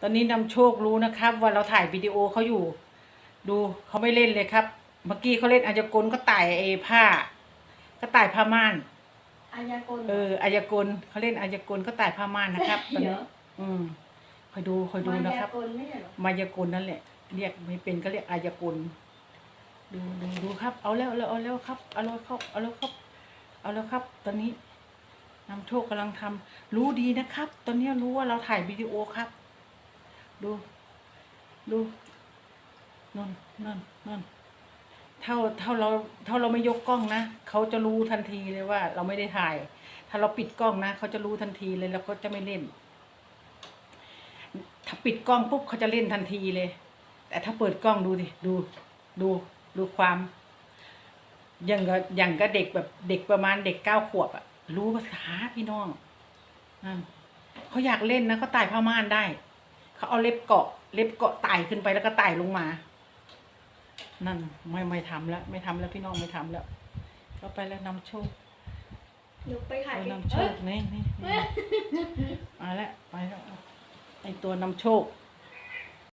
ตอนนี้นำโชครู้นะครับ ว่าเราถ่ายวิดีโอเขาอยู่ ดูเขาไม่เล่นเลยครับ เมื่อกี้เขาเล่นอายากลก็ต่ายไอ้ผ้า ก็ต่ายผ้าม่าน อายากลเอออายากลเขาเล่นอายากลก็ต่ายผ้าม่านนะครับตอนเดี๋นี้ยวอืมคอยดูคอยดูนะครับ มายากลไม่ใช่เหรอมายากลนั่นแหละ เรียกไม่เป็นก็เรียกอายากลดูดูดูครับ เอาแล้วเอาแล้วเอาแล้วครับเอาแล้วครับเอาแล้วครับ เอาแล้วครับ ตอนนี้นำโชคกำลังทำรู้ดีนะครับ ตอนนี้รู้ว่าเราถ่ายวิดีโอครับ ดู ดูนนนนนนเท่าเท่าเราเท่าเราไม่ยกกล้องนะเขาจะรู้ทันทีเลยว่า เราไม่ได้ถ่าย ถ้าเราปิดกล้องนะเขาจะรู้ทันทีเลยแล้วก็จะไม่เล่น ถ้าปิดกล้องปุ๊บเขาจะเล่นทันทีเลย แต่ถ้าเปิดกล้องดูดิดู ดูดูความอย่างกับอย่างกับเด็กแบบเด็กประมาณเด็กเก้าขวบอะรู้ภาษาพี่น้องอ่าเขาอยากเล่นนะเขาไต่ผ้าม่านได้ เขาเอาเล็บเกาะ เล็บเกาะไต่ขึ้นไปแล้วก็ไต่ลงมา นั่นไม่ไม่ทำแล้ว ไม่ทำแล้วพี่น้องไม่ทำแล้วก็ไปแล้วนำโชคเดี๋ยวไปถ่ายตัวนำโชเอ้ยคนี่นี่นี่มาแล้วไปแล้วไอตัวนำโชค